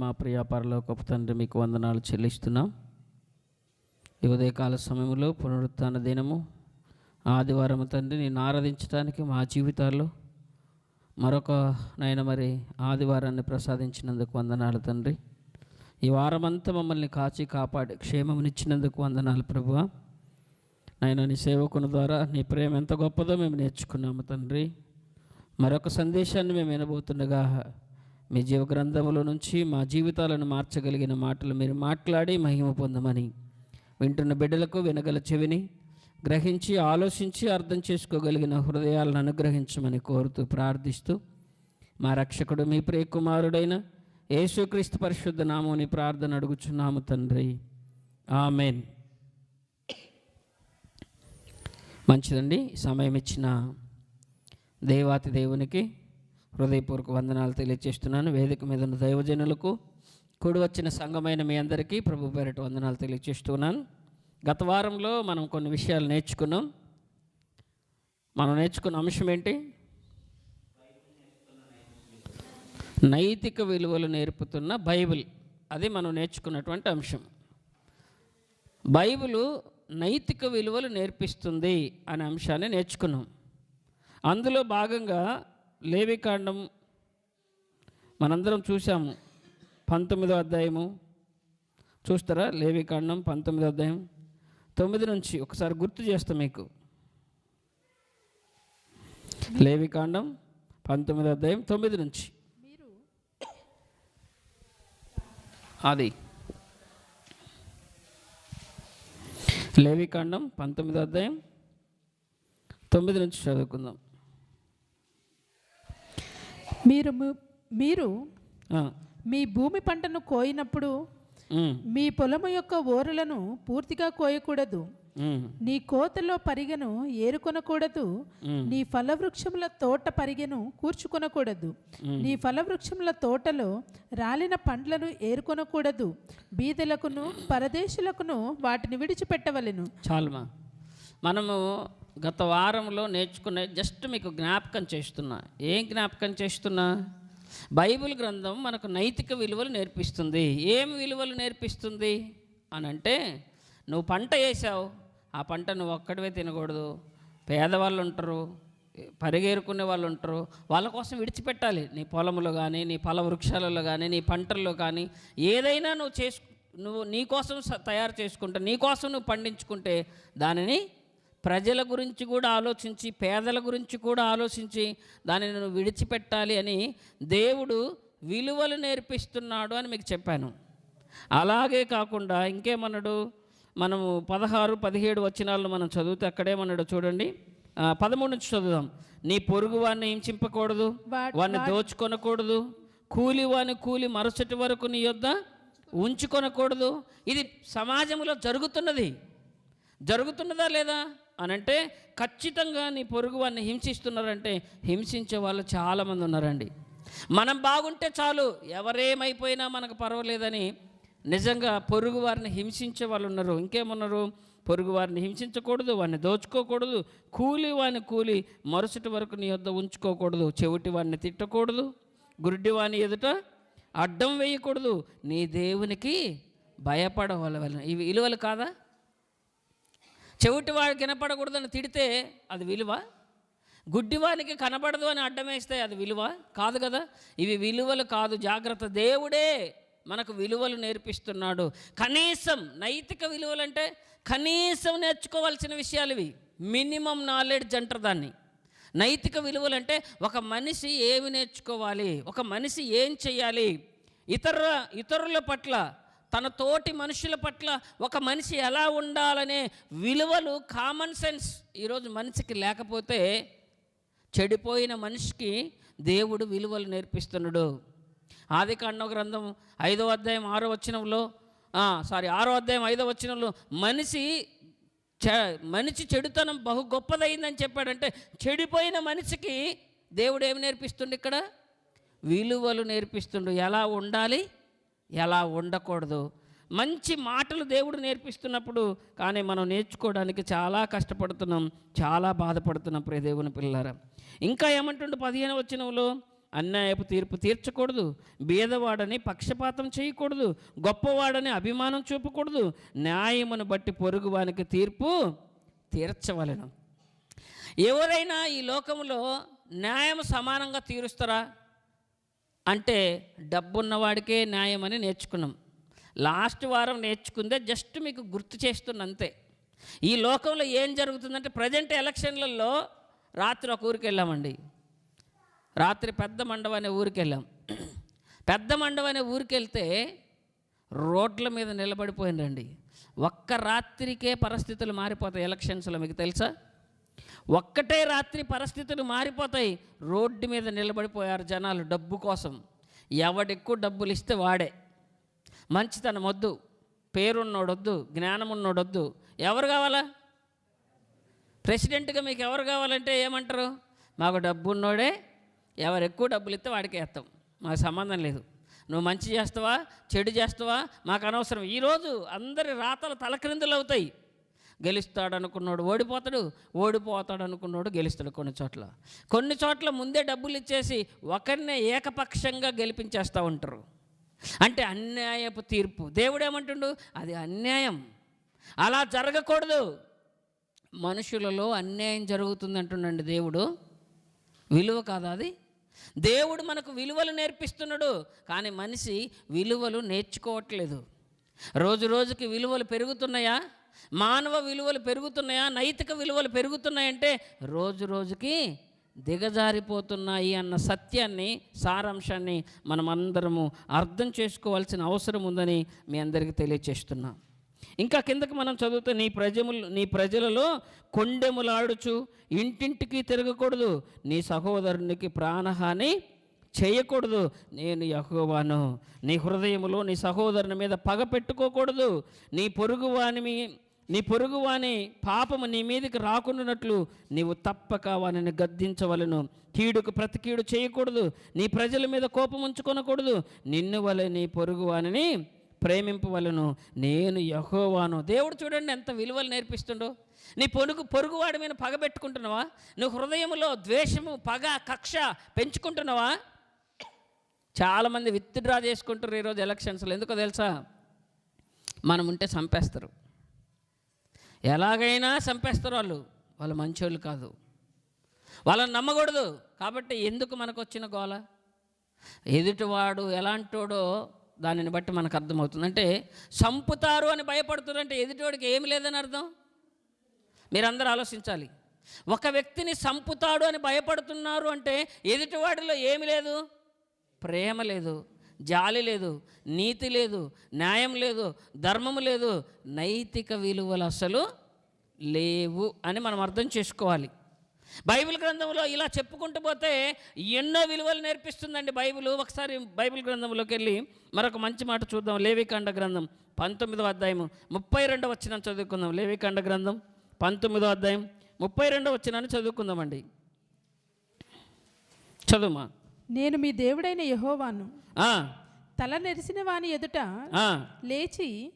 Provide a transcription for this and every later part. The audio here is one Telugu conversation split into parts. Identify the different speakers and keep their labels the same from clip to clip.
Speaker 1: మా ప్రియ పరలోకపు తండ్రి మీకు వందనాలు చెల్లిస్తున్నాం. ఈ ఉదయకాల సమయంలో పునరుత్థాన దినము. ఆదివారం తండ్రి నేను ఆరాధించడానికి మా జీవితాల్లో మరొక నాయన మరి ఆదివారాన్ని ప్రసాదించినందుకు వందనాలు తండ్రి. ఈ వారమంతా మమ్మల్ని కాచి కాపాడి క్షేమమునిచ్చినందుకు వందనాలు ప్రభువ. నాయన నీ సేవకుని ద్వారా నీ ప్రేమ ఎంత గొప్పదో మేము నేర్చుకున్నాము తండ్రి. మరొక సందేశాన్ని మేము వినబోతుండగా మీ జీవ గ్రంథముల నుంచి మా జీవితాలను మార్చగలిగిన మాటలు మీరు మాట్లాడి మహిమ పొందమని వింటున్న బిడ్డలకు వినగల చెవిని గ్రహించి ఆలోచించి అర్థం చేసుకోగలిగిన హృదయాలను అనుగ్రహించమని కోరుతూ ప్రార్థిస్తూ మా రక్షకుడు మీ ప్రియకుమారుడైన యేసుక్రీస్తు పరిశుద్ధ నామని ప్రార్థన అడుగుచున్నాము తండ్రి. ఆమెన్. మంచిదండి. సమయం ఇచ్చిన దేవాతి దేవునికి హృదయపూర్వక వందనాలు తెలియజేస్తున్నాను వేదిక మీద ఉన్న దైవజనులకు కూడి వచ్చిన సంఘమైన మీ అందరికీ ప్రభు పేరిట వందనాలు తెలియజేస్తున్నాను గత వారంలో మనం కొన్ని విషయాలు నేర్చుకున్నాం. మనం నేర్చుకున్న అంశం ఏంటి? నైతిక విలువలు నేర్పుతున్న బైబిల్. అది మనం నేర్చుకున్నటువంటి అంశం. బైబిలు నైతిక విలువలు నేర్పిస్తుంది అనే అంశాన్ని నేర్చుకున్నాం. అందులో భాగంగా లేవికాండం మనందరం చూసాము పంతొమ్మిదో అధ్యాయము. చూస్తారా? లేవికాండం పంతొమ్మిదో అధ్యాయం తొమ్మిది నుంచి ఒకసారి గుర్తు చేస్తాం మీకు. లేవికాండం పంతొమ్మిదో అధ్యాయం తొమ్మిది నుంచి. అది. లేవికాండం పంతొమ్మిదో అధ్యాయం తొమ్మిది నుంచి చదువుకుందాం.
Speaker 2: మీరు మీరు మీ భూమి పంటను కోయినప్పుడు మీ పొలము యొక్క ఓరులను పూర్తిగా కోయకూడదు. నీ కోతలో పరిగెను ఏరుకొనకూడదు. నీ ఫలవృక్షముల తోట పరిగెను కూర్చుకొనకూడదు. నీ ఫలవృక్షముల తోటలో రాలిన పండ్లను ఏరుకొనకూడదు. బీదలకును పరదేశులకును వాటిని విడిచిపెట్టవలెను.
Speaker 1: చాలుమా. మనము గత వారంలో నేర్చుకునే జస్ట్ మీకు జ్ఞాపకం చేస్తున్నా. ఏం జ్ఞాపకం చేస్తున్నా? బైబిల్ గ్రంథం మనకు నైతిక విలువలు నేర్పిస్తుంది. ఏం విలువలు నేర్పిస్తుంది? అని అంటే నువ్వు పంట వేసావు. ఆ పంట నువ్వు ఒక్కడివే తినకూడదు. పేదవాళ్ళు ఉంటారు పరిగేరుకునే వాళ్ళు ఉంటారు. వాళ్ళ కోసం విడిచిపెట్టాలి. నీ పొలంలో కానీ నీ పొల వృక్షాలలో కానీ నీ పంటల్లో కానీ ఏదైనా నువ్వు చేసు నువ్వు నీ కోసం తయారు చేసుకుంటే నీ కోసం నువ్వు పండించుకుంటే దానిని ప్రజల గురించి కూడా ఆలోచించి పేదల గురించి కూడా ఆలోచించి దానిని నువ్వు విడిచిపెట్టాలి అని దేవుడు విలువలు నేర్పిస్తున్నాడు అని మీకు చెప్పాను. అలాగే కాకుండా ఇంకేమన్నాడు? మనము పదహారు పదిహేడు వచనాలను మనం చదివితే అక్కడేమన్నాడు చూడండి? పదమూడు నుంచి చదువుదాం. నీ పొరుగు వాడిని హింసింపకూడదు వాడిని దోచుకొనకూడదు? కూలి వాని కూలి మరుసటి వరకు నీ యొద్ద ఉంచుకొనకూడదు? ఇది సమాజంలో జరుగుతున్నది. జరుగుతున్నదా లేదా? అని అంటే ఖచ్చితంగా నీ పొరుగు వారిని హింసిస్తున్నారంటే హింసించే వాళ్ళు చాలామంది ఉన్నారండి. మనం బాగుంటే చాలు ఎవరేమైపోయినా మనకు పర్వాలేదని నిజంగా పొరుగు వారిని హింసించే వాళ్ళు ఉన్నారు. ఇంకేమున్నారు? పొరుగు వారిని హింసించకూడదు వాడిని దోచుకోకూడదు కూలి వాని కూలి మరుసటి వరకు నీ వద్ద ఉంచుకోకూడదు చెవిటి వాడిని తిట్టకూడదు గుడ్డి వాని ఎదుట అడ్డం వేయకూడదు. నీ దేవునికి భయపడవలవలన ఇవి విలువలు కాదా? చెవిటి వాడికి వినపడకూడదని తిడితే అది విలువ? గుడ్డివానికి కనబడదు అని అడ్డం వేస్తే అది విలువ? కాదు కదా. ఇవి విలువలు కాదు. జాగ్రత్త. దేవుడే మనకు విలువలు నేర్పిస్తున్నాడు. కనీసం నైతిక విలువలు అంటే కనీసం నేర్చుకోవాల్సిన విషయాలు ఇవి. మినిమం నాలెడ్జ్ అంటారు దాన్ని. నైతిక విలువలు అంటే ఒక మనిషి ఏమి నేర్చుకోవాలి? ఒక మనిషి ఏం చేయాలి ఇతర ఇతరుల పట్ల తన తోటి మనుషుల పట్ల ఒక మనిషి ఎలా ఉండాలనే విలువలు కామన్ సెన్స్ ఈరోజు మనిషికి లేకపోతే చెడిపోయిన మనిషికి దేవుడు విలువలు నేర్పిస్తున్నాడు. ఆది కాండ గ్రంథం ఐదో అధ్యాయం ఆరో వచనంలో సారీ ఆరో అధ్యాయం ఐదో వచనంలో మనిషి చ మనిషి చెడుతనం బహు గొప్పదైందని చెప్పాడంటే చెడిపోయిన మనిషికి దేవుడు ఏమి నేర్పిస్తుండు ఇక్కడ? విలువలు నేర్పిస్తుండు. ఎలా ఉండాలి? ఎలా ఉండకూడదు? మంచి మాటలు దేవుడు నేర్పిస్తున్నప్పుడు కానీ మనం నేర్చుకోవడానికి చాలా కష్టపడుతున్నాం చాలా బాధపడుతున్నాం ప్రే దేవుని పిల్లరా ఇంకా ఏమంటుండు పదిహేను వచ్చినవులో అన్యాయపు తీర్పు తీర్చకూడదు బీదవాడని పక్షపాతం చేయకూడదు గొప్పవాడని అభిమానం చూపకూడదు న్యాయమును బట్టి పొరుగువానికి తీర్పు తీర్చవలెను. ఎవరైనా ఈ లోకంలో న్యాయం సమానంగా తీరుస్తారా? అంటే డబ్బున్నవాడికే న్యాయం అని నేర్చుకున్నాం. లాస్ట్ వారం నేర్చుకుందే జస్ట్ మీకు గుర్తు చేస్తున్న అంతే ఈ లోకంలో ఏం జరుగుతుందంటే ప్రజెంట్ ఎలక్షన్లలో రాత్రి ఒక ఊరికి వెళ్ళామండి. రాత్రి పెద్ద మండవ అనే ఊరికి వెళ్ళాం. పెద్ద మండవ అనే ఊరికి వెళ్తే రోడ్ల మీద నిలబడిపోయిందండి. ఒక్క రాత్రికే పరిస్థితులు మారిపోతాయి ఎలక్షన్స్లో మీకు తెలుసా? ఒక్కటే రాత్రి పరిస్థితులు మారిపోతాయి. రోడ్డు మీద నిలబడిపోయారు జనాలు డబ్బు కోసం. ఎవడెక్కువ డబ్బులు ఇస్తే వాడే. మంచితనం వద్దు. పేరున్నోడొద్దు. జ్ఞానం ఉన్నోడొద్దు ఎవరు కావాలా? ప్రెసిడెంట్గా మీకు ఎవరు కావాలంటే ఏమంటారు? మాకు డబ్బు ఉన్నోడే ఎవరు ఎక్కువ డబ్బులు ఇస్తే వాడికి వేస్తాం. మాకు సంబంధం లేదు. నువ్వు మంచి చేస్తావా? చెడు చేస్తావా? మాకు అనవసరం. ఈరోజు అందరి రాతలు తలక్రిందులు అవుతాయి గెలుస్తాడు అనుకున్నాడు ఓడిపోతాడు. ఓడిపోతాడు అనుకున్నాడు గెలుస్తాడు కొన్ని చోట్ల. కొన్ని చోట్ల ముందే డబ్బులు ఇచ్చేసి ఒకరినే ఏకపక్షంగా గెలిపించేస్తూ ఉంటారు. అంటే అన్యాయపు తీర్పు. దేవుడు ఏమంటుండు అది అన్యాయం. అలా జరగకూడదు. మనుషులలో అన్యాయం జరుగుతుంది అంటుండండి దేవుడు. విలువ కాదా అది? దేవుడు మనకు విలువలు నేర్పిస్తున్నాడు కానీ మనిషి విలువలు నేర్చుకోవట్లేదు. రోజు రోజుకి విలువలు పెరుగుతున్నాయా? మానవ విలువలు పెరుగుతున్నాయా? నైతిక విలువలు పెరుగుతున్నాయంటే రోజు రోజుకి దిగజారిపోతున్నాయి అన్న సత్యాన్ని సారాంశాన్ని మనం అందరము అర్థం చేసుకోవాల్సిన అవసరం ఉందని మీ అందరికీ తెలియచేస్తున్నాం. ఇంకా కిందకి మనం చదువుతూ నీ ప్రజములు నీ ప్రజలలో కొండెములాడుచు ఇంటింటికి తిరగకూడదు. నీ సహోదరునికి ప్రాణహాని చేయకూడదు. నేను యహోవాను నీ హృదయంలో నీ సహోదరుని మీద పగ పెట్టుకోకూడదు. నీ పొరుగువాని నీ పొరుగువాని పాపము నీ మీదకి రాకుండానట్లు నీవు తప్పక వానిని గద్దించవలను. కీడుకు ప్రతికీడు చేయకూడదు. నీ ప్రజల మీద కోపం ఉంచుకొనకూడదు. నిన్ను వలె నీ పొరుగువానిని ప్రేమింపవలను. నేను యహోవాను. దేవుడు చూడండి ఎంత విలువలు నేర్పిస్తుండో. నీ పొరుగు పొరుగువాడి మీద పగ పెట్టుకుంటున్నావా? నువ్వు హృదయంలో ద్వేషము పగ కక్ష పెంచుకుంటున్నావా? చాలామంది విత్డ్రా చేసుకుంటారు ఈరోజు ఎలక్షన్స్లో. ఎందుకో తెలుసా? మనం ఉంటే చంపేస్తారు. ఎలాగైనా చంపేస్తారు వాళ్ళు. వాళ్ళు మంచోళ్ళు కాదు. వాళ్ళని నమ్మకూడదు. కాబట్టి ఎందుకు మనకు వచ్చిన గోల? ఎదుటివాడు ఎలాంటోడో దానిని బట్టి మనకు అర్థమవుతుంది. అంటే చంపుతారు అని భయపడుతున్నారు అంటే ఎదుటివాడికి ఏమి లేదని అర్థం? మీరందరూ ఆలోచించాలి. ఒక వ్యక్తిని చంపుతాడు అని భయపడుతున్నారు అంటే ఎదుటివాడిలో ఏమి లేదు? ప్రేమ లేదు జాలి లేదు నీతి లేదు న్యాయం లేదు ధర్మం లేదు నైతిక విలువలు అసలు లేవు అని మనం అర్థం చేసుకోవాలి. బైబిల్ గ్రంథంలో ఇలా చెప్పుకుంటూ పోతే ఎన్నో విలువలు నేర్పిస్తుందండి బైబిల్. ఒకసారి బైబిల్ గ్రంథంలోకి వెళ్ళి మరొక మంచి మాట చూద్దాం. లేవికాండ గ్రంథం పంతొమ్మిదో అధ్యాయం ముప్పై రెండవ వచ్చిన చదువుకుందాం. లేవికాండ గ్రంథం పంతొమ్మిదో అధ్యాయం ముప్పై రెండవ వచ్చినాన్ని చదువుకుందామండి. చదువుమా?
Speaker 2: నేను మీ దేవుడైన యహోవాను. తల నెరిసిన వాని ఎదుట
Speaker 1: ఆ,
Speaker 2: లేచి.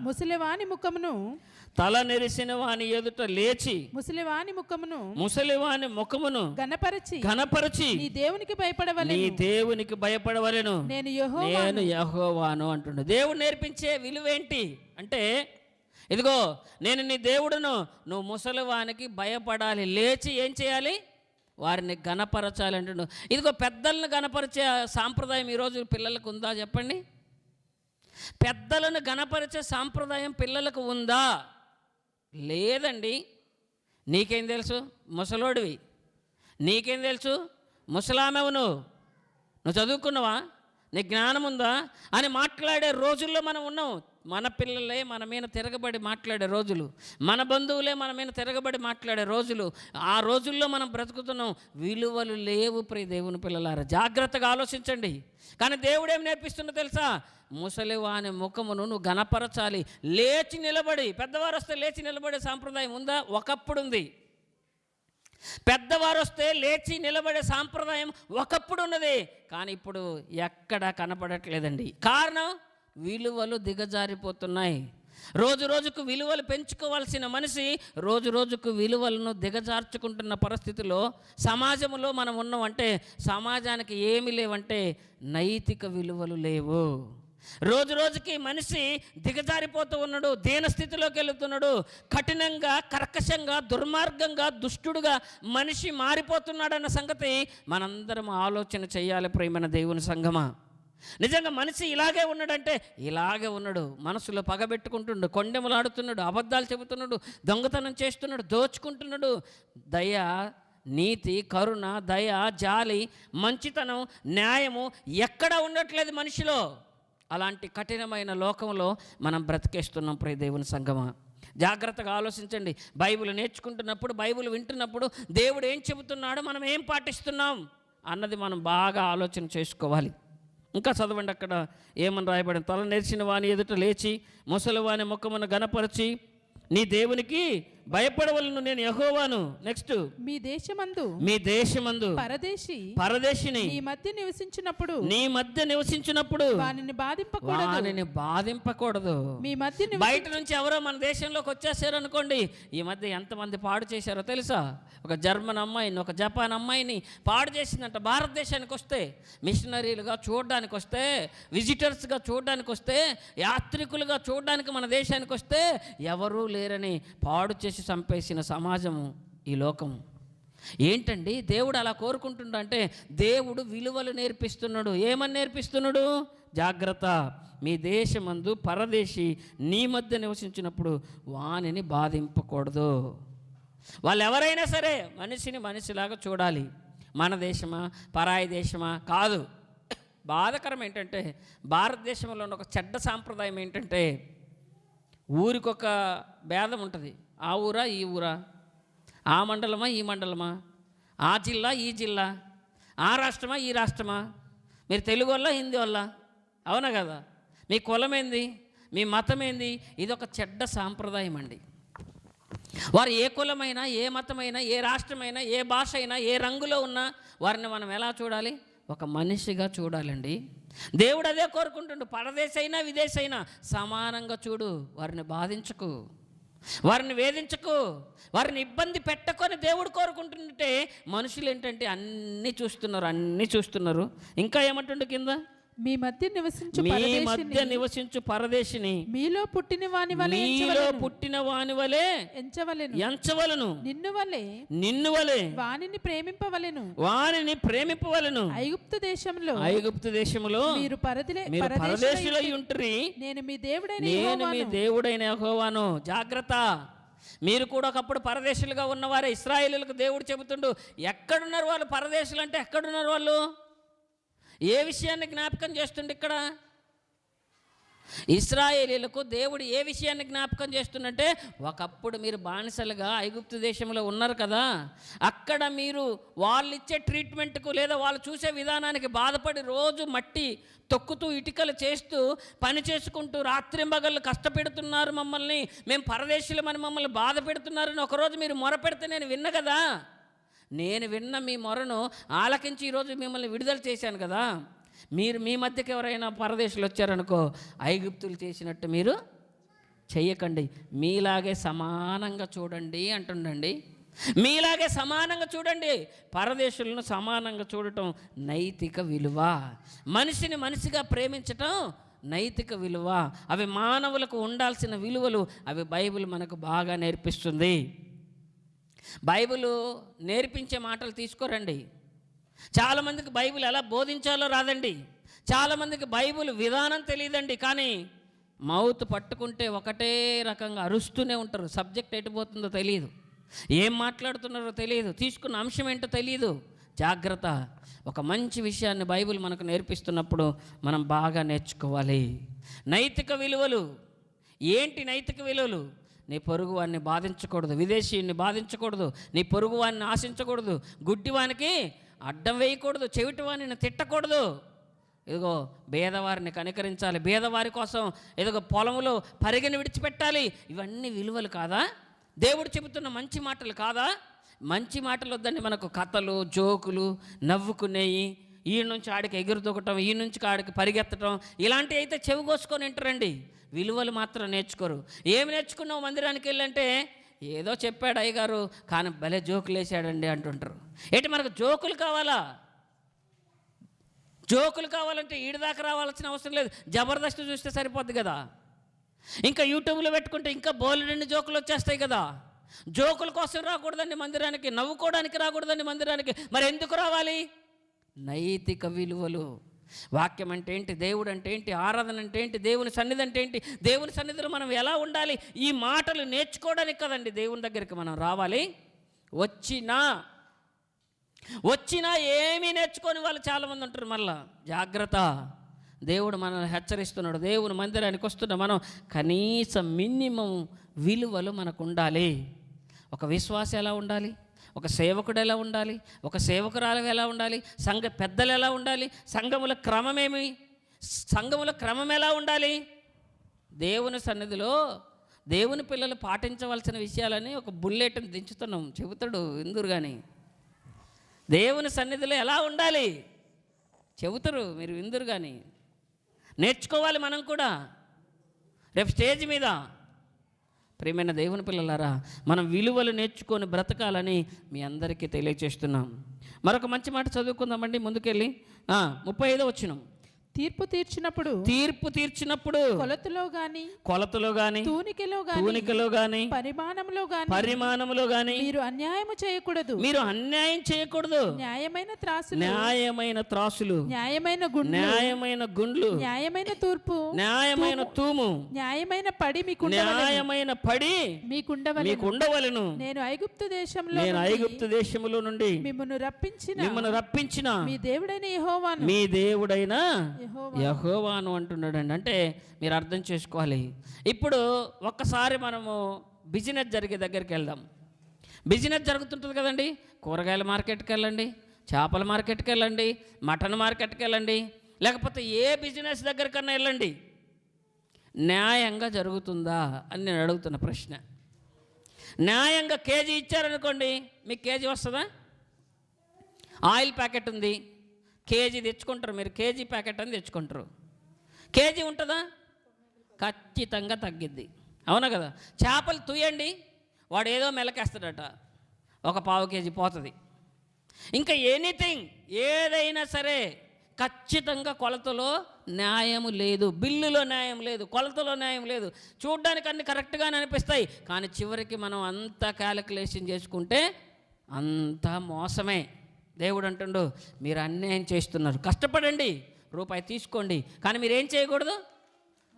Speaker 2: ముసలివాని ముఖమును
Speaker 1: తల నెరిసిన వాని ఎదుట లేచి
Speaker 2: ముసలివాని ముఖమును
Speaker 1: ముసలివాని ముఖమును
Speaker 2: గనపరచి
Speaker 1: ఘనపరచి
Speaker 2: నీ దేవునికి భయపడవలె
Speaker 1: నీ దేవునికి భయపడవలెను.
Speaker 2: నేను యహో
Speaker 1: నేను యహోవాను అంటుండు. దేవుడు నేర్పించే విలువేంటి? అంటే ఇదిగో నేను నీ దేవుడును నువ్వు ముసలివానికి భయపడాలి. లేచి ఏం చేయాలి? వారిని గణపరచాలి అంటుండు. ఇదిగో పెద్దలను గణపరిచే సాంప్రదాయం ఈరోజు పిల్లలకు ఉందా చెప్పండి? పెద్దలను గణపరిచే సాంప్రదాయం పిల్లలకు ఉందా? లేదండి. నీకేం తెలుసు? ముసలోడివి. నీకేం తెలుసు? ముసలామెవు నువ్వు. నువ్వు చదువుకున్నావా? నీ జ్ఞానం ఉందా? అని మాట్లాడే రోజుల్లో మనం ఉన్నాం. మన పిల్లలే మన మీద తిరగబడి మాట్లాడే రోజులు. మన బంధువులే మన మీద తిరగబడి మాట్లాడే రోజులు. ఆ రోజుల్లో మనం బ్రతుకుతున్నాం. విలువలు లేవు ప్రియ దేవుని పిల్లలారా. జాగ్రత్తగా ఆలోచించండి. కానీ దేవుడేం నేర్పిస్తుందో తెలుసా? ముసలివాని ముఖమును నువ్వు గణపరచాలి లేచి నిలబడి పెద్దవారు వస్తే లేచి నిలబడే సాంప్రదాయం ఉందా? ఒకప్పుడు ఉంది పెద్దవారు వస్తే లేచి నిలబడే సాంప్రదాయం ఒకప్పుడు ఉన్నది కానీ ఇప్పుడు ఎక్కడ కనపడట్లేదండి. కారణం విలువలు దిగజారిపోతున్నాయి. రోజు రోజుకు విలువలు పెంచుకోవాల్సిన మనిషి రోజు రోజుకు విలువలను దిగజార్చుకుంటున్న పరిస్థితిలో సమాజంలో మనం ఉన్నామంటే సమాజానికి ఏమి లేవంటే నైతిక విలువలు లేవు. రోజు రోజుకి మనిషి దిగజారిపోతూ ఉన్నాడు దీనస్థితిలోకి వెళుతున్నాడు కఠినంగా కర్కశంగా దుర్మార్గంగా దుష్టుడుగా మనిషి మారిపోతున్నాడన్న సంగతి మనందరం ఆలోచన చేయాలి ప్రేమైన దేవుని సంగమా నిజంగా మనిషి ఇలాగే ఉన్నాడంటే ఇలాగే ఉన్నాడు మనసులో పగబెట్టుకుంటుండు కొండెములాడుతున్నాడు అబద్ధాలు చెబుతున్నాడు దొంగతనం చేస్తున్నాడు దోచుకుంటున్నాడు. దయ నీతి కరుణ దయ జాలి మంచితనం న్యాయము ఎక్కడ ఉండట్లేదు మనిషిలో. అలాంటి కఠినమైన లోకంలో మనం బ్రతికేస్తున్నాం ప్రే దేవుని సంగమా జాగ్రత్తగా ఆలోచించండి. బైబిల్ నేర్చుకుంటున్నప్పుడు బైబిల్ వింటున్నప్పుడు దేవుడు ఏం చెబుతున్నాడో మనం ఏం పాటిస్తున్నాం అన్నది మనం బాగా ఆలోచన చేసుకోవాలి. ఇంకా చదవండి అక్కడ ఏమని రాయబడిన తల నెరిచిన వాని ఎదుట లేచి ముసలి వాని ముఖమును గనపరిచి నీ దేవునికి భయపడవలను నేను యహోవాను. నెక్స్ట్
Speaker 2: మీ దేశమందు
Speaker 1: మీ దేశమందు
Speaker 2: పరదేశి
Speaker 1: పరదేశిని
Speaker 2: ఈ మధ్య నివసించినప్పుడు
Speaker 1: నీ మధ్య నివసించినప్పుడు
Speaker 2: వానిని బాధింపకూడదు.
Speaker 1: వానిని బాధింపకూడదు.
Speaker 2: మీ మధ్య
Speaker 1: బయట నుంచి ఎవరో మన దేశంలోకి వచ్చేసారు అనుకోండి ఈ మధ్య ఎంతమంది పాడు చేశారో తెలుసా? ఒక జర్మన్ అమ్మాయిని ఒక జపాన్ అమ్మాయిని పాడు చేసిందంట. భారతదేశానికి వస్తే మిషనరీలుగా చూడడానికి వస్తే విజిటర్స్గా చూడడానికి వస్తే యాత్రికులుగా చూడడానికి మన దేశానికి వస్తే ఎవరూ లేరని పాడు చేసి చంపేసిన సమాజము ఈ లోకం ఏంటండి? దేవుడు అలా కోరుకుంటుండ అంటే దేవుడు విలువలు నేర్పిస్తున్నాడు. ఏమని నేర్పిస్తున్నాడు? జాగ్రత్త. మీ దేశమందు పరదేశి నీ మధ్య నివసించినప్పుడు వానిని బాధింపకూడదు. వాళ్ళు ఎవరైనా సరే మనిషిని మనిషిలాగా చూడాలి. మన దేశమా? పరాయి దేశమా? కాదు. బాధకరం ఏంటంటే భారతదేశంలో ఉన్న ఒక చెడ్డ సాంప్రదాయం ఏంటంటే ఊరికొక భేదం ఉంటుంది. ఆ ఊరా ఈ ఊరా? ఆ మండలమా ఈ మండలమా? ఆ జిల్లా ఈ జిల్లా? ఆ రాష్ట్రమా ఈ రాష్ట్రమా? మీరు తెలుగు వల్ల హిందీ వల్ల అవునా కదా? మీ కులం ఏంది మీ మతం ఏంది ఇది ఒక చెడ్డ సాంప్రదాయం అండి. వారు ఏ కులమైనా ఏ మతమైనా ఏ రాష్ట్రమైనా ఏ భాష అయినా ఏ రంగులో ఉన్నా వారిని మనం ఎలా చూడాలి? ఒక మనిషిగా చూడాలండి. దేవుడు అదే కోరుకుంటుండు. పరదేశైనా విదేశైనా సమానంగా చూడు. వారిని బాధించకు. వారిని వేధించకు వారిని ఇబ్బంది పెట్టకొని దేవుడు కోరుకుంటుంటే మనుషులు ఏంటంటే అన్నీ చూస్తున్నారు అన్నీ చూస్తున్నారు. ఇంకా ఏమంటుండే కింద?
Speaker 2: మీ మధ్య నివసించు
Speaker 1: మీ మధ్య నివసించు పరదేశిని.
Speaker 2: మీలో పుట్టిన వాని వలె
Speaker 1: మీలో పుట్టిన వాని వలె
Speaker 2: ఎంచవలెను.
Speaker 1: ఎంచవలను.
Speaker 2: నిన్ను వలె
Speaker 1: నిన్ను వలె
Speaker 2: వానిని ప్రేమింపవలెను.
Speaker 1: వారిని ప్రేమింపవలను.
Speaker 2: ఐగుప్తు దేశంలో
Speaker 1: ఐగుప్తు దేశములో
Speaker 2: మీరు పరదిలే
Speaker 1: మీరు
Speaker 2: పరదేశులై
Speaker 1: ఉంటురి.
Speaker 2: నేను మీ దేవుడైన
Speaker 1: నేను మీ. దేవుడైన యెహోవాను. జాగ్రత్త. మీరు కూడా ఒకప్పుడు పరదేశులుగా ఉన్నవారే. ఇస్రాయేలీలకు దేవుడు చెబుతుండు ఎక్కడున్నారు వాళ్ళు? పరదేశులు అంటే ఎక్కడున్నారు వాళ్ళు? ఏ విషయాన్ని జ్ఞాపకం చేస్తుండు ఇక్కడ? ఇస్రాయేలీలకు దేవుడు ఏ విషయాన్ని జ్ఞాపకం చేస్తున్నట్టే ఒకప్పుడు మీరు బానిసలుగా ఐగుప్తు దేశంలో ఉన్నారు కదా అక్కడ మీరు వాళ్ళు ఇచ్చే ట్రీట్మెంట్కు లేదా వాళ్ళు చూసే విధానానికి బాధపడి రోజు మట్టి తొక్కుతూ ఇటుకలు చేస్తూ పని చేసుకుంటూ రాత్రింబగళ్ళు కష్టపెడుతున్నారు మమ్మల్ని మేము పరదేశులమని మమ్మల్ని బాధ పెడుతున్నారని ఒకరోజు మీరు మొరపెడితే నేను విన్న కదా? నేను విన్న మీ మొరను ఆలకించి ఈరోజు మిమ్మల్ని విడుదల చేశాను కదా. మీరు మీ మధ్యకి ఎవరైనా పరదేశులు వచ్చారనుకో ఐగుప్తులు చేసినట్టు మీరు చెయ్యకండి. మీలాగే సమానంగా చూడండి అంటుండండి. మీలాగే సమానంగా చూడండి. పరదేశులను సమానంగా చూడటం నైతిక విలువ. మనిషిని మనిషిగా ప్రేమించటం నైతిక విలువ. అవి మానవులకు ఉండాల్సిన విలువలు అవి బైబిల్ మనకు బాగా నేర్పిస్తుంది. బైబిల్ నేర్పించే మాటలు తీసుకోరండి. చాలామందికి బైబిల్ ఎలా బోధించాలో రాదండి. చాలామందికి బైబిల్ విధానం తెలియదండి. కానీ మౌత్ పట్టుకుంటే ఒకటే రకంగా అరుస్తూనే ఉంటారు. సబ్జెక్ట్ ఎటుపోతుందో తెలియదు. ఏం మాట్లాడుతున్నారో తెలియదు. తీసుకున్న అంశం ఏంటో తెలియదు. జాగ్రత్త. ఒక మంచి విషయాన్ని బైబిల్ మనకు నేర్పిస్తున్నప్పుడు మనం బాగా నేర్చుకోవాలి. నైతిక విలువలు. ఏంటి నైతిక విలువలు? నీ పొరుగు వాడిని బాధించకూడదు. విదేశీయుని బాధించకూడదు. నీ పొరుగు వాడిని ఆశించకూడదు. గుడ్డివానికి అడ్డం వేయకూడదు. చెవిటివాణిని తిట్టకూడదు. ఇదిగో భేదవారిని కనికరించాలి. భేదవారి కోసం ఇదిగో పొలంలో పరిగెని విడిచిపెట్టాలి. ఇవన్నీ విలువలు కాదా? దేవుడు చెబుతున్న మంచి మాటలు కాదా? మంచి మాటలు వద్దండి మనకు. కథలు జోకులు నవ్వుకునేవి ఈ నుంచి ఆడికి ఎగురు దూకటం ఈ నుంచి ఆడికి పరిగెత్తటం ఇలాంటివి అయితే చెవిగోసుకొని వింటారండి విలువలు మాత్రం నేర్చుకోరు. ఏమి నేర్చుకున్నావు మందిరానికి వెళ్ళంటే ఏదో చెప్పాడు అయ్యగారు కానీ భలే జోకులు వేసాడండి అంటుంటారు. ఏంటి మనకు జోకులు కావాలా? జోకులు కావాలంటే ఈడదాకా రావాల్సిన అవసరం లేదు. జబర్దస్త్ చూస్తే సరిపోద్ది కదా. ఇంకా యూట్యూబ్లో పెట్టుకుంటే ఇంకా బోలెడన్ని జోకులు వచ్చేస్తాయి కదా. జోకుల కోసం రాకూడదండి మందిరానికి నవ్వుకోవడానికి రాకూడదండి మందిరానికి. మరి ఎందుకు రావాలి? నైతిక విలువలు. వాక్యం అంటే ఏంటి? దేవుడు అంటే ఏంటి? ఆరాధన అంటే ఏంటి? దేవుని సన్నిధి అంటే ఏంటి? దేవుని సన్నిధిలో మనం ఎలా ఉండాలి? ఈ మాటలు నేర్చుకోవడానికి కదండి దేవుని దగ్గరికి మనం రావాలి. వచ్చినా వచ్చినా ఏమీ నేర్చుకొని వాళ్ళు చాలామంది ఉంటారు మళ్ళా. జాగ్రత్త. దేవుడు మనల్ని హెచ్చరిస్తున్నాడు. దేవుని మందిరానికి వస్తున్న మనం కనీసం మినిమం విలువలు మనకు ఉండాలి. ఒక విశ్వాసం ఎలా ఉండాలి? ఒక సేవకుడు ఎలా ఉండాలి? ఒక సేవకురాలు ఎలా ఉండాలి? సంఘ పెద్దలు ఎలా ఉండాలి? సంఘముల క్రమమేమి? సంఘముల క్రమం ఎలా ఉండాలి? దేవుని సన్నిధిలో దేవుని పిల్లలు పాటించవలసిన విషయాలని ఒక బుల్లెట్ని దించుతున్నాం. చెబుతాడు ఎందురు కానీ దేవుని సన్నిధిలో ఎలా ఉండాలి? చెబుతారు మీరు విందురు కానీ నేర్చుకోవాలి మనం కూడా. రేపు స్టేజ్ మీద ప్రియమైన దేవుని పిల్లలారా మనం విలువలు నేర్చుకొని బ్రతకాలని మీ అందరికీ తెలియచేస్తున్నాం. మరొక మంచి మాట చదువుకుందామండి ముందుకెళ్ళి. ముప్పై ఐదో వచ్చినాం
Speaker 2: తీర్పు తీర్చినప్పుడు
Speaker 1: తీర్పు తీర్చినప్పుడు
Speaker 2: కొలతలో గాని
Speaker 1: కొలతలో గాని
Speaker 2: తూనికలో గాని
Speaker 1: తూనికలో గాని
Speaker 2: పరిమాణంలో గాని
Speaker 1: పరిమాణములో గాని
Speaker 2: మీరు అన్యాయము చేయకూడదు.
Speaker 1: మీరు అన్యాయం చేయకూడదు.
Speaker 2: న్యాయమైన త్రాసులు
Speaker 1: న్యాయమైన త్రాసులు
Speaker 2: న్యాయమైన గుండు
Speaker 1: న్యాయమైన గుండ్లు
Speaker 2: న్యాయమైన తూర్పు
Speaker 1: న్యాయమైన తూము
Speaker 2: న్యాయమైన పడి మీకు
Speaker 1: న్యాయమైన పడి
Speaker 2: మీకుండవలెను.
Speaker 1: మీకు ఉండవలను
Speaker 2: నేను ఐగుప్తు దేశంలో
Speaker 1: నేను ఐగుప్తు దేశములో నుండి
Speaker 2: మిమ్మల్ని రప్పించిన
Speaker 1: మిమ్మల్ని రప్పించిన
Speaker 2: మీ దేవుడైన యెహోవాను.
Speaker 1: మీ దేవుడైన యహోవాను అంటున్నాడండి. అంటే మీరు అర్థం చేసుకోవాలి. ఇప్పుడు ఒక్కసారి మనము బిజినెస్ జరిగే దగ్గరికి వెళ్దాం. బిజినెస్ జరుగుతుంటుంది కదండి. కూరగాయల మార్కెట్కి వెళ్ళండి చేపల మార్కెట్కి వెళ్ళండి మటన్ మార్కెట్కి వెళ్ళండి లేకపోతే ఏ బిజినెస్ దగ్గరికన్నా వెళ్ళండి. న్యాయంగా జరుగుతుందా అని నేను అడుగుతున్న ప్రశ్న. న్యాయంగా కేజీ ఇచ్చారనుకోండి మీకు కేజీ వస్తుందా? ఆయిల్ ప్యాకెట్ ఉంది కేజీ తెచ్చుకుంటారు మీరు కేజీ ప్యాకెట్ అని తెచ్చుకుంటారు. కేజీ ఉంటుందా? ఖచ్చితంగా తగ్గిద్ది. అవునా కదా? చేపలు తూయండి వాడు ఏదో మెలకేస్తాడట. ఒక పావు కేజీ పోతుంది. ఇంకా ఎనీథింగ్ ఏదైనా సరే ఖచ్చితంగా కొలతలో న్యాయము లేదు బిల్లులో న్యాయం లేదు కొలతలో న్యాయం లేదు. చూడ్డానికి అన్ని కరెక్ట్గానే అనిపిస్తాయి కానీ చివరికి మనం అంతా క్యాలిక్యులేషన్ చేసుకుంటే అంతా మోసమే. దేవుడు అంటుండు మీరు అన్యాయం చేస్తున్నారు. కష్టపడండి రూపాయి తీసుకోండి. కానీ మీరు ఏం చేయకూడదు?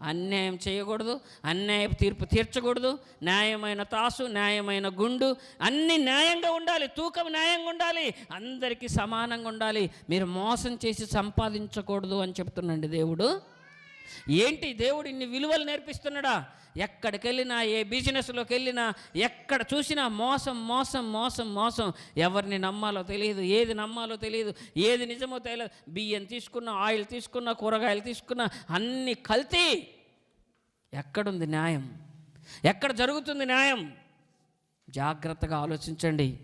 Speaker 1: అన్యాయం చేయకూడదు. అన్యాయపు తీర్పు తీర్చకూడదు. న్యాయమైన తాసు న్యాయమైన గుండు అన్ని న్యాయంగా ఉండాలి. తూకం న్యాయంగా ఉండాలి. అందరికీ సమానంగా ఉండాలి. మీరు మోసం చేసి సంపాదించకూడదు అని చెప్తున్నాండి దేవుడు. ఏంటి దేవుడు ఇన్ని విలువలు నేర్పిస్తున్నాడా? ఎక్కడికి వెళ్ళినా ఏ బిజినెస్లోకి వెళ్ళినా ఎక్కడ చూసినా మోసం మోసం మోసం మోసం. ఎవరిని నమ్మాలో తెలియదు ఏది నమ్మాలో తెలియదు ఏది నిజమో తెలియదు. బియ్యం తీసుకున్నా ఆయిల్ తీసుకున్నా కూరగాయలు తీసుకున్నా అన్ని కల్తీ. ఎక్కడుంది న్యాయం? ఎక్కడ జరుగుతుంది న్యాయం? జాగ్రత్తగా ఆలోచించండి.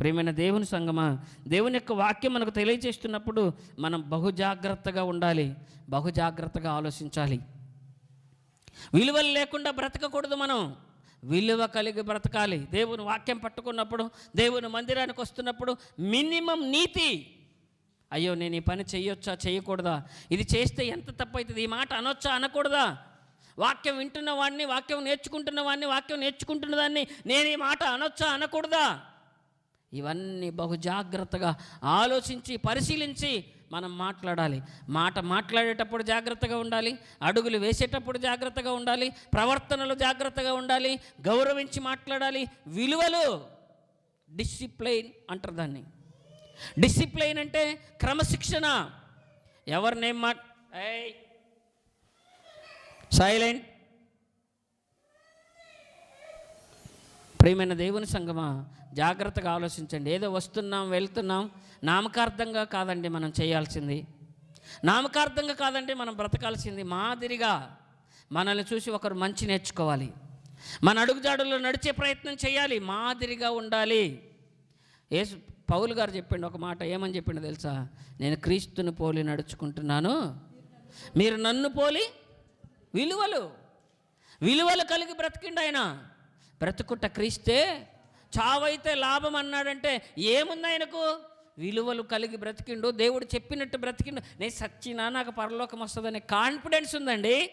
Speaker 1: ప్రేమైన దేవుని సంగమా దేవుని యొక్క వాక్యం మనకు తెలియజేస్తున్నప్పుడు మనం బహుజాగ్రత్తగా ఉండాలి బహుజాగ్రత్తగా ఆలోచించాలి. విలువలు లేకుండా బ్రతకకూడదు మనం. విలువ కలిగి బ్రతకాలి. దేవుని వాక్యం పట్టుకున్నప్పుడు దేవుని మందిరానికి వస్తున్నప్పుడు మినిమం నీతి. అయ్యో నేను ఈ పని చేయొచ్చా చేయకూడదా ఇది చేస్తే ఎంత తప్పవుతుంది ఈ మాట అనొచ్చా అనకూడదా? వాక్యం వింటున్న వాడిని వాక్యం నేర్చుకుంటున్న వాడిని వాక్యం నేర్చుకుంటున్న దాన్ని నేను ఈ మాట అనొచ్చా అనకూడదా? ఇవన్నీ బహు జాగ్రత్తగా ఆలోచించి పరిశీలించి మనం మాట్లాడాలి. మాట మాట్లాడేటప్పుడు జాగ్రత్తగా ఉండాలి. అడుగులు వేసేటప్పుడు జాగ్రత్తగా ఉండాలి. ప్రవర్తనలు జాగ్రత్తగా ఉండాలి. గౌరవించి మాట్లాడాలి. విలువలు డిసిప్లైన్ అంటారు దాన్ని. డిసిప్లైన్ అంటే క్రమశిక్షణ. ఎవరినేం మా సైలెంట్. ప్రియమైన దేవుని సంగమా జాగ్రత్తగా ఆలోచించండి. ఏదో వస్తున్నాం వెళ్తున్నాం నామకార్థంగా కాదండి మనం చేయాల్సింది. నామకార్థంగా కాదండి మనం బ్రతకాల్సింది మాదిరిగా మనల్ని చూసి ఒకరు మంచి నేర్చుకోవాలి. మన అడుగుజాడుల్లో నడిచే ప్రయత్నం చేయాలి మాదిరిగా ఉండాలి. యేసు పౌలు గారు చెప్పిండు ఒక మాట ఏమని చెప్పిండు తెలుసా? నేను క్రీస్తుని పోలి నడుచుకుంటున్నాను. మీరు నన్ను పోలి విలువలు విలువలు కలిగి బ్రతికిండు ఆయన. బ్రతుకుట క్రీస్తే చావైతే లాభం అన్నాడంటే ఏముంది ఆయనకు? విలువలు కలిగి బ్రతికిండు దేవుడు చెప్పినట్టు బ్రతికిండు. నేను సచ్చినా నాకు పరలోకం వస్తుందనే కాన్ఫిడెన్స్ ఉందండి.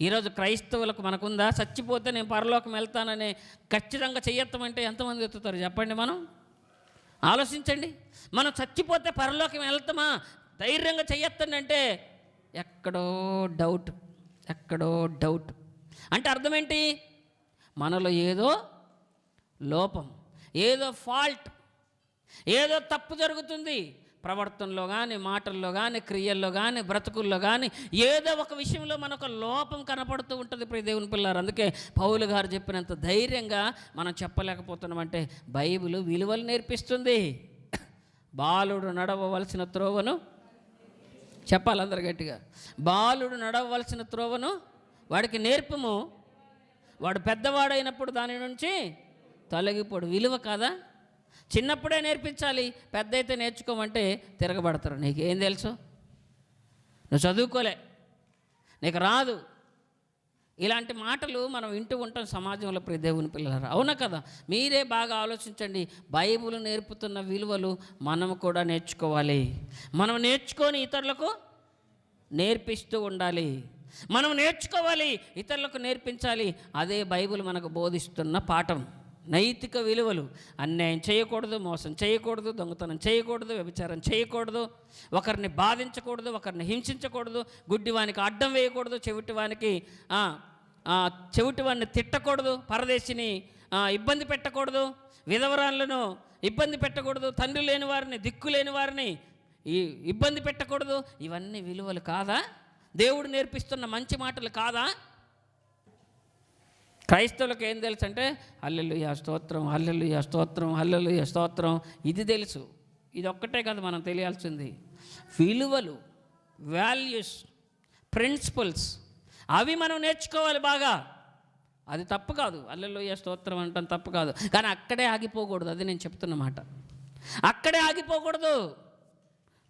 Speaker 1: ఈరోజు క్రైస్తవులకు మనకుందా? చచ్చిపోతే నేను పరలోకం వెళ్తానని ఖచ్చితంగా చెయ్యొత్తమంటే ఎంతమంది ఎత్తుతారు చెప్పండి మనం? ఆలోచించండి. మనం చచ్చిపోతే పరలోకం వెళ్తామా? ధైర్యంగా చెయ్యొత్తండి అంటే ఎక్కడో డౌట్ ఎక్కడో డౌట్ అంటే అర్థం ఏంటి? మనలో ఏదో లోపం ఏదో ఫాల్ట్ ఏదో తప్పు జరుగుతుంది. ప్రవర్తనలో కానీ మాటల్లో కానీ క్రియల్లో కానీ బ్రతుకుల్లో కానీ ఏదో ఒక విషయంలో మనకు లోపం కనపడుతూ ఉంటుంది ప్రియ దేవుని పిల్లారు. అందుకే పౌలు గారు చెప్పినంత ధైర్యంగా మనం చెప్పలేకపోతున్నామంటే బైబిల్ విలువలు నేర్పిస్తుంది. బాలుడు నడవవలసిన త్రోవను చెప్పాలి అందరు గట్టిగా. బాలుడు నడవవలసిన త్రోవను వాడికి నేర్పము. వాడు పెద్దవాడైనప్పుడు దాని నుంచి తొలగిపోడు. విలువ కాదా? చిన్నప్పుడే నేర్పించాలి పెద్ద అయితే నేర్చుకోమంటే తిరగబడతారు. నీకు ఏం తెలుసు? నువ్వు చదువుకోలే. నీకు రాదు. ఇలాంటి మాటలు మనం వింటూ ఉంటాం సమాజంలో ప్రతి దేవుని పిల్లలు అవునా కదా? మీరే బాగా ఆలోచించండి. బైబిల్ నేర్పుతున్న విలువలు మనం కూడా నేర్చుకోవాలి. మనం నేర్చుకొని ఇతరులకు నేర్పిస్తూ ఉండాలి. మనం నేర్చుకోవాలి ఇతరులకు నేర్పించాలి. అదే బైబిల్ మనకు బోధిస్తున్న పాఠం. నైతిక విలువలు. అన్యాయం చేయకూడదు మోసం చేయకూడదు దొంగతనం చేయకూడదు వ్యభిచారం చేయకూడదు. ఒకరిని బాధించకూడదు ఒకరిని హింసించకూడదు. గుడ్డివానికి అడ్డం వేయకూడదు చెవిటివానికి చెవిటివాడిని తిట్టకూడదు పరదేశిని ఇబ్బంది పెట్టకూడదు. విధవరాలను ఇబ్బంది పెట్టకూడదు తండ్రి లేని వారిని దిక్కు లేని వారిని ఈ ఇబ్బంది పెట్టకూడదు. ఇవన్నీ విలువలు కాదా? దేవుడు నేర్పిస్తున్న మంచి మాటలు కాదా? క్రైస్తవులకు ఏం తెలుసు అంటే హల్లెలూయా స్తోత్రం హల్లెలూయా స్తోత్రం హల్లెలూయా స్తోత్రం. ఇది తెలుసు. ఇది ఒక్కటే కదా మనం తెలియాల్సింది. విలువలు వాల్యూస్ ప్రిన్సిపల్స్ అవి మనం నేర్చుకోవాలి బాగా. అది తప్పు కాదు. అల్లెలోయ స్తోత్రం అంటాం తప్పు కాదు. కానీ అక్కడే ఆగిపోకూడదు. అది నేను చెప్తున్నమాట అక్కడే ఆగిపోకూడదు.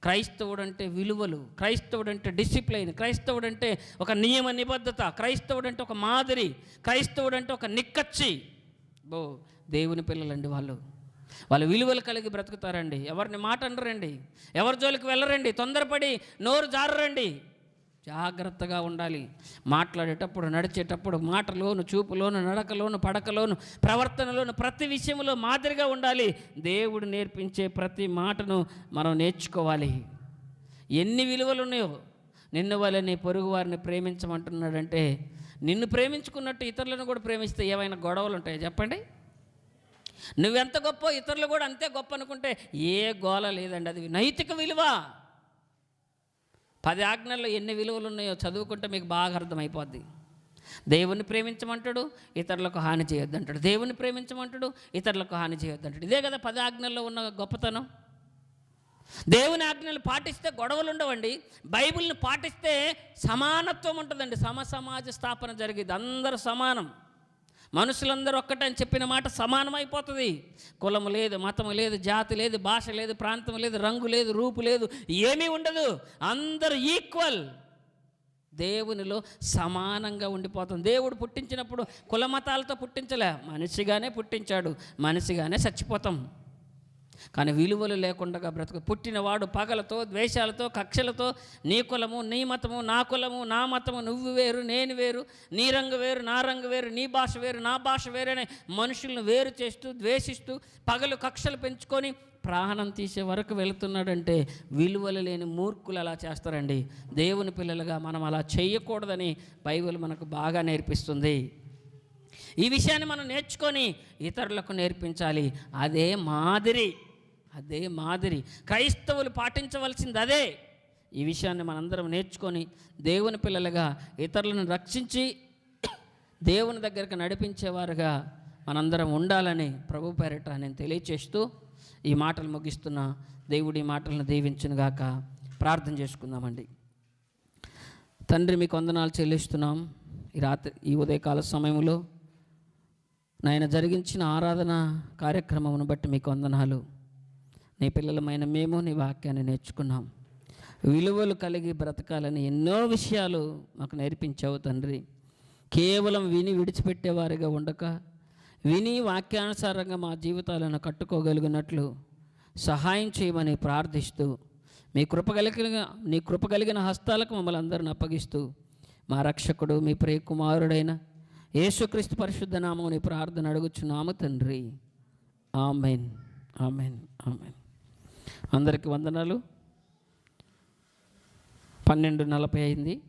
Speaker 1: క్రైస్తవుడు అంటే విలువలు క్రైస్తవుడు అంటే డిసిప్లైన్ క్రైస్తవుడు అంటే ఒక నియమ నిబద్ధత క్రైస్తవుడు అంటే ఒక మాదిరి క్రైస్తవుడు అంటే ఒక నిక్కచ్చి. బో దేవుని పిల్లలండి వాళ్ళు. వాళ్ళు విలువలు కలిగి బ్రతుకుతారండి. ఎవరిని మాట అనరండి. ఎవరి జోలికి వెళ్ళరండి. తొందరపడి నోరు జారరండి. జాగ్రత్తగా ఉండాలి. మాట్లాడేటప్పుడు నడిచేటప్పుడు మాటలోను చూపులోను నడకలోను పడకలోను ప్రవర్తనలోను ప్రతి విషయంలో మాదిరిగా ఉండాలి. దేవుడు నేర్పించే ప్రతి మాటను మనం నేర్చుకోవాలి. ఎన్ని విలువలు ఉన్నాయో నిన్ను వాళ్ళని పొరుగు వారిని ప్రేమించమంటున్నాడంటే నిన్ను ప్రేమించుకున్నట్టు ఇతరులను కూడా ప్రేమిస్తే ఏమైనా గొడవలు ఉంటాయి? చెప్పండి. నువ్వెంత గొప్ప ఇతరులు కూడా అంతే గొప్ప అనుకుంటే ఏ గోల లేదండి. అది నైతిక విలువ. పది ఆజ్ఞల్లో ఎన్ని విలువలు ఉన్నాయో చదువుకుంటే మీకు బాగా అర్థమైపోద్ది. దేవుని ప్రేమించమంటాడు ఇతరులకు హాని చేయొద్దు అంటాడు దేవుని ప్రేమించమంటాడు ఇతరులకు హాని చేయొద్దు అంటాడు ఇదే కదా పది ఆజ్ఞల్లో ఉన్న గొప్పతనం. దేవుని ఆజ్ఞలు పాటిస్తే గొడవలు ఉండవండి. బైబిల్ని పాటిస్తే సమానత్వం ఉంటుందండి. సమ సమాజ స్థాపన జరిగేది. అందరూ సమానం. మనుషులందరూ ఒక్కటని చెప్పిన మాట సమానమైపోతుంది. కులం లేదు మతం లేదు జాతి లేదు భాష లేదు ప్రాంతం లేదు రంగు లేదు రూపు లేదు ఏమీ ఉండదు. అందరూ ఈక్వల్. దేవునిలో సమానంగా ఉండిపోతుంది దేవుడు పుట్టించినప్పుడు కుల మతాలతో పుట్టించలే. మనిషిగానే పుట్టించాడు. మనిషిగానే చచ్చిపోతాం. కానీ విలువలు లేకుండా బ్రతుకు పుట్టినవాడు పగలతో ద్వేషాలతో కక్షలతో నీ కులము నీ మతము నా కులము నా మతము నువ్వు వేరు నేను వేరు నీ రంగు వేరు నా రంగు వేరు నీ భాష వేరు నా భాష వేరనే మనుషులను వేరు చేస్తూ ద్వేషిస్తూ పగలు కక్షలు పెంచుకొని ప్రాణం తీసే వరకు వెళుతున్నాడంటే విలువలు లేని మూర్ఖులు అలా చేస్తారండి. దేవుని పిల్లలుగా మనం అలా చేయకూడదని బైబిల్ మనకు బాగా నేర్పిస్తుంది. ఈ విషయాన్ని మనం నేర్చుకొని ఇతరులకు నేర్పించాలి. అదే మాదిరి. అదే మాదిరి క్రైస్తవులు పాటించవలసింది అదే ఈ విషయాన్ని మనందరం నేర్చుకొని దేవుని పిల్లలుగా ఇతరులను రక్షించి దేవుని దగ్గరకు నడిపించేవారుగా మనందరం ఉండాలని ప్రభు పేరిట నేను తెలియచేస్తూ ఈ మాటలు ముగిస్తున్న దేవుడి ఈ మాటలను దీవించునుగాక ప్రార్థన చేసుకుందామండి. తండ్రి మీకు వందనాలు చెల్లిస్తున్నాం. ఈ రాత్రి ఈ ఉదయకాల సమయంలో నాయన జరిగించిన ఆరాధన కార్యక్రమమును బట్టి మీకు వందనాలు. నీ పిల్లలమైన మేము నీ వాక్యాన్ని నేర్చుకున్నాం. విలువలు కలిగి బ్రతకాలని ఎన్నో విషయాలు మాకు నేర్పించావు తండ్రి. కేవలం విని విడిచిపెట్టేవారిగా ఉండక విని వాక్యానుసారంగా మా జీవితాలను కట్టుకోగలిగినట్లు సహాయం చేయమని ప్రార్థిస్తూ మీ కృప కలిగిన నీ కృప కలిగిన హస్తాలకు మమ్మల్ని అందరిని అప్పగిస్తూ మా రక్షకుడు మీ ప్రియకుమారుడైన యేసుక్రీస్తు పరిశుద్ధ నామని ప్రార్థన అడుగుచున్నాము తండ్రి. ఆమెన్. ఆమెన్. ఆమెన్. అందరికి వందనాలు. పన్నెండు నలభై అయింది